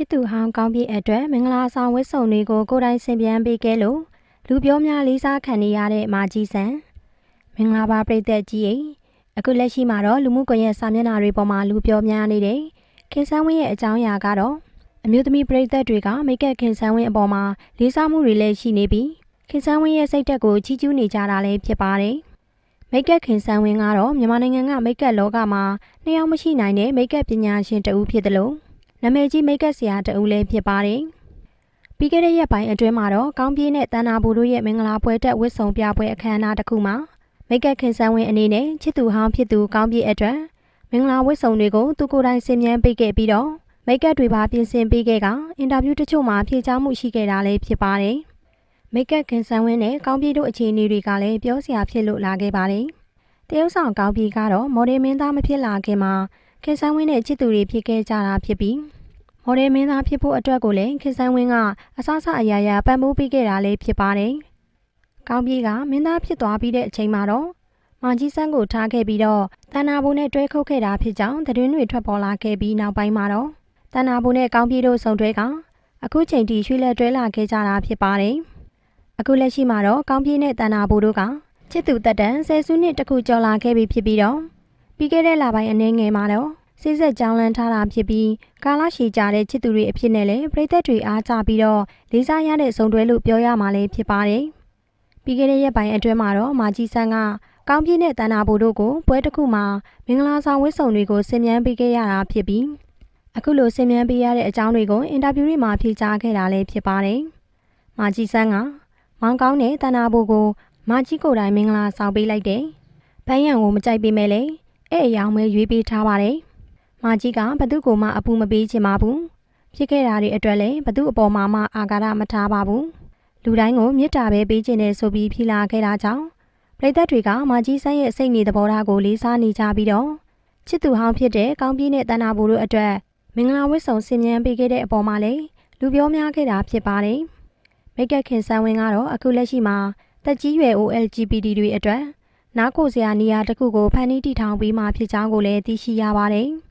ချစ်သူဟောင်းကောင်းပြည့်အတွက်မင်္ဂလာဆောင်ဝတ်စုံတွေကိုကိုယ်တိုင်ဆင်ပြန်ပေးခဲ့လို့လူပြောများလေးစားခံနေရတဲ့မာကြီးဆန်မင်္ဂလာပါပရိသတ်ကြီးရေအခုလက်ရှိမှာတော့လူမှုကွန်ရက်စာမျက်နှာတွေပေါ်မှာလူပြောများနေတဲ့ခင်ဆန်းဝင်းရဲ့အကြောင်းအရာကတော့အမျိုးသမီးပရိသတ်တွေကမိတ်ကပ်ခင်ဆန်းဝင်းအပေါ်မှာလေးစားမှုတွေလည်းရှိနေပြီးခင်ဆန်းဝင်းရဲ့စိတ်သက်ကိုချီးကျူးနေကြတာလည်းဖြစ်ပါတယ်မိတ်ကပ်ခင်ဆန်းဝင်းကတော့မြန်မာနိုင်ငံကမိတ်ကပ်လောကမှာနှစ်ယောက်မရှိနိုင်တဲ့မိတ်ကပ်ပညာရှင်တဦးဖြစ်တယ်လို့ နာမည်ကြီးမိတ်ကပ်ဆရာတဦးလည်းဖြစ်ပါတယ်။ပြီးခဲ့တဲ့ရက်ပိုင်းအတွင်းမှာတော့ကောင်းပြေးနဲ့တန်နာဘူတို့ရဲ့မင်္ဂလာပွဲတက်ဝတ်ဆောင်ပြပွဲအခမ်းအနားတစ်ခုမှာမိတ်ကပ်ခင်ဆန်းဝင်းအနေနဲ့ချစ်သူဟောင်းဖြစ်သူကောင်းပြေးအတွက်မင်္ဂလာဝတ်ဆောင်တွေကိုသူကိုယ်တိုင်ဆင်မြန်းပေးခဲ့ပြီးတော့မိတ်ကပ်တွေပါပြင်ဆင်ပေးခဲ့ကအင်တာဗျူးတချို့မှာဖြေကြားမှုရှိခဲ့တာလည်းဖြစ်ပါတယ်။မိတ်ကပ်ခင်ဆန်းဝင်းနဲ့ကောင်းပြေးတို့အခြေအနေတွေကလည်းပြောစရာဖြစ်လို့လာခဲ့ပါတယ်။တရုတ်ဆောင်ကောင်းပြေးကတော့မော်ဒယ်မင်းသားမဖြစ်လာခင်မှာ ခင်ဆန်းဝင်းနဲ့ချစ်သူတွေဖြစ်ခဲ့ကြတာဖြစ်ပြီးမော်ဒယ်မင်းသားဖြစ်ဖို့အတွက်ကိုလည်းခင်ဆန်းဝင်းကအဆအဆအရာရာပံ့ပိုးပေးခဲ့တာလည်းဖြစ်ပါတယ်။ကောင်းပြေးကမင်းသားဖြစ်သွားပြီးတဲ့အချိန်မှာတော့မာကြီးဆန်းကိုထားခဲ့ပြီးတော့တန်နာဘုံနဲ့တွဲခုတ်ခဲ့တာဖြစ်ကြောင်းသတင်းတွေထွက်ပေါ်လာခဲ့ပြီးနောက်ပိုင်းမှာတော့တန်နာဘုံနဲ့ကောင်းပြေးတို့ဆုံတွဲကအခုချိန်ထိရွှေလက်တွဲလာခဲ့ကြတာဖြစ်ပါတယ်။အခုလက်ရှိမှာတော့ကောင်းပြေးနဲ့တန်နာဘုံတို့ကချစ်သူတက်တန်ဆယ်စုနှစ်တခုကျော်လာခဲ့ပြီဖြစ်ပြီးတော့ ပြီးခဲ့တဲ့လပိုင်းအနေငယ်မှာတော့စိစက်ကြောင်းလန်းထားတာဖြစ်ပြီးကာလရှည်ကြတဲ့ချစ်သူတွေအဖြစ်နဲ့လည်းပြည်သက်တွေအားကြပြီးတော့လေးစားရတဲ့ဇုံတွဲလို့ပြောရမှာလည်းဖြစ်ပါတယ်။ပြီးခဲ့တဲ့ရက်ပိုင်းအတွင်းမှာတော့မာကြီးဆန်းကကောင်းပြည့်နဲ့တန်နာဘူတို့ကိုပွဲတစ်ခုမှာမင်္ဂလာဆောင်ဝတ်စုံတွေကိုဆင်မြန်းပေးခဲ့ရတာဖြစ်ပြီးအခုလိုဆင်မြန်းပေးရတဲ့အကြောင်းတွေကိုအင်တာဗျူးတွေမှာဖြေကြားခဲ့တာလည်းဖြစ်ပါတယ်။မာကြီးဆန်းကမောင်ကောင်းတဲ့တန်နာဘူကိုမာကြီးကိုယ်တိုင်မင်္ဂလာဆောင်ပေးလိုက်တယ်။ဘန်းရံကိုမကြိုက်ပေးမဲ့လေ အဲ့အယောင်ပဲရွေးပေးထားပါတယ်။မာကြီးကဘသူ့ကိုမှအပူမပေးချင်ပါဘူး။ဖြစ်ခဲ့တာတွေအတွက်လည်းဘသူ့အပေါ်မှာမှအာဃာတမထားပါဘူး။လူတိုင်းကိုမေတ္တာပဲပေးခြင်းနဲ့ဆိုပြီးဖြီလာခဲ့တာကြောင့်ပရိသတ်တွေကမာကြီးဆန်းရဲ့စိတ်နေသဘောထားကိုလေးစားနေကြပြီးတော့ချစ်သူဟောင်းဖြစ်တဲ့ကောင်းပြည့်နဲ့တန်နာဘူတို့အတွက်မင်္ဂလာဝတ်ဆောင်ဆင်မြန်းပေးခဲ့တဲ့အပေါ်မှာလည်းလူပြောများခဲ့တာဖြစ်ပါတယ်။မိတ်ကက်ခင်ဆန်းဝင်းကတော့အခုလက်ရှိမှာတက်ကြီးရွယ် OLGPD တွေအတွက် နားကိုစရာနေရာတစ်ခုကိုဖန်တီးတည်ထောင်ပြီးမှဖြစ်ကြောင်းကိုလည်းသိရှိရပါတယ်။